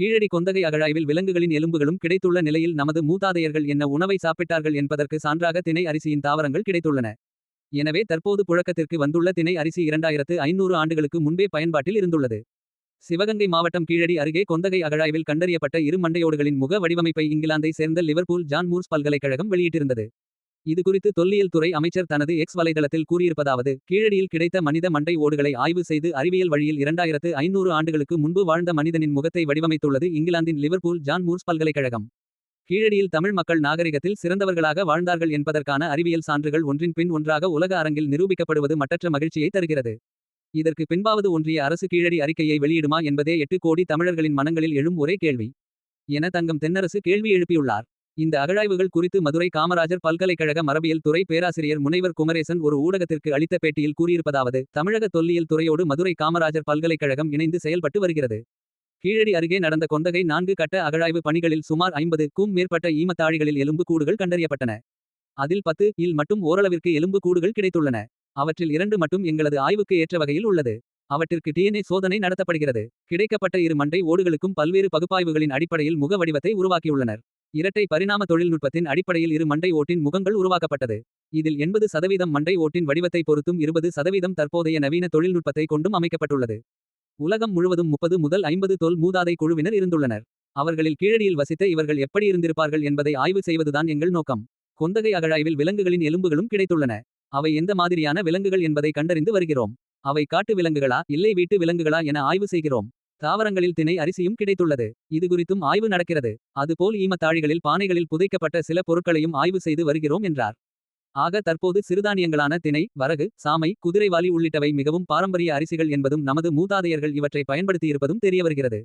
கீழடி கொந்தகை அகழாய்வில் விலங்குகளின் எலும்புகளும் கிடைத்துள்ள நிலையில் நமது மூதாதையர்கள் என்ன உணவை சாப்பிட்டார்கள் என்பதற்கு சான்றாக திணை அரிசியின் தாவரங்கள் கிடைத்துள்ளன. எனவே தற்போது புழக்கத்திற்கு வந்துள்ள திணை அரிசி இரண்டாயிரத்து ஐநூறு ஆண்டுகளுக்கு முன்பே பயன்பாட்டில் இருந்துள்ளது. சிவகங்கை மாவட்டம் கீழடி அருகே கொந்தகை அகழாய்வில் கண்டறியப்பட்ட இரு மண்டையோடுகளின் முக வடிவமைப்பை இங்கிலாந்தை சேர்ந்த லிவர்பூல் ஜான் மூர்ஸ் பல்கலைக்கழகம் வெளியிட்டிருந்தது. இதுகுறித்து தொல்லியல் துறை அமைச்சர் தனது எக்ஸ் வலைதளத்தில் கூறியிருப்பதாவது கீழடியில் கிடைத்த மனித மண்டை ஓடுகளை ஆய்வு செய்து அறிவியல் வழியில் இரண்டாயிரத்து ஐநூறு ஆண்டுகளுக்கு முன்பு வாழ்ந்த மனிதனின் முகத்தை வடிவமைத்துள்ளது இங்கிலாந்தின் லிவர்பூல் ஜான் மூர்ஸ் பல்கலைக்கழகம். கீழடியில் தமிழ் மக்கள் நாகரிகத்தில் சிறந்தவர்களாக வாழ்ந்தார்கள் என்பதற்கான அறிவியல் சான்றுகள் ஒன்றின் பின் ஒன்றாக உலக அரங்கில் நிரூபிக்கப்படுவது மட்டற்ற மகிழ்ச்சியை தருகிறது. இதற்கு பின்பாவது ஒன்றிய அரசு கீழடி அறிக்கையை வெளியிடுமா என்பதே எட்டு கோடி தமிழர்களின் மனங்களில் எழும் ஒரே கேள்வி. என தங்கம் தென்னரசு கேள்வி எழுப்பியுள்ளார். இந்த அகழாய்வுகள் குறித்து மதுரை காமராஜர் பல்கலைக்கழக மரபியல் துறை பேராசிரியர் முனைவர் குமரேசன் ஒரு ஊடகத்திற்கு அளித்த பேட்டியில் கூறியிருப்பதாவது தமிழக தொல்லியல் துறையோடு மதுரை காமராஜர் பல்கலைக்கழகம் இணைந்து செயல்பட்டு வருகிறது. கீழடி அருகே நடந்த கொந்தகை நான்கு கட்ட அகழாய்வு பணிகளில் சுமார் ஐம்பது க்கும் மேற்பட்ட ஈமத்தாழிகளில் எலும்பு கூடுகள் கண்டறியப்பட்டன. அதில் பத்து இல் மட்டும் ஓரளவிற்கு எலும்பு கூடுகள் கிடைத்துள்ளன. அவற்றில் இரண்டு மட்டும் எங்களது ஆய்வுக்கு ஏற்ற வகையில் உள்ளது. அவற்றிற்கு டிஎன்ஏ சோதனை நடத்தப்படுகிறது. கிடைக்கப்பட்ட இரு மண்டை ஓடுகளுக்கும் பல்வேறு பகுப்பாய்வுகளின் அடிப்படையில் முக வடிவத்தை உருவாக்கியுள்ளனர். இரட்டை பரிணாம தொழில்நுட்பத்தின் அடிப்படையில் இரு மண்டை ஓட்டின் முகங்கள் உருவாக்கப்பட்டது. இதில் எண்பது சதவீதம் மண்டை ஓட்டின் வடிவத்தை பொறுத்தும் இருபது சதவீதம் தற்போதைய நவீன தொழில்நுட்பத்தை கொண்டும் அமைக்கப்பட்டுள்ளது. உலகம் முழுவதும் முப்பது முதல் ஐம்பது தொல் மூதாதை குழுவினர் இருந்துள்ளனர். அவர்களில் கீழடியில் வசித்த இவர்கள் எப்படி இருந்திருப்பார்கள் என்பதை ஆய்வு செய்வதுதான் எங்கள் நோக்கம். கொந்தகை அகழாய்வில் விலங்குகளின் எலும்புகளும் கிடைத்துள்ளன. அவை எந்த மாதிரியான விலங்குகள் என்பதை கண்டறிந்து வருகிறோம். அவை காட்டு விலங்குகளா இல்லை வீட்டு விலங்குகளா என ஆய்வு செய்கிறோம். தாவரங்களில் திணை அரிசியும் கிடைத்துள்ளது. இதுகுறித்தும் ஆய்வு நடக்கிறது. அதுபோல் ஈமத்தாழிகளில் பானைகளில் புதைக்கப்பட்ட சில பொருட்களையும் ஆய்வு செய்து வருகிறோம் என்றார். ஆக தற்போது சிறுதானியங்களான திணை வரகு சாமை குதிரைவாலி உள்ளிட்டவை மிகவும் பாரம்பரிய அரிசிகள் என்பதும் நமது மூதாதையர்கள் இவற்றை பயன்படுத்தியிருப்பதும் தெரியவருகிறது.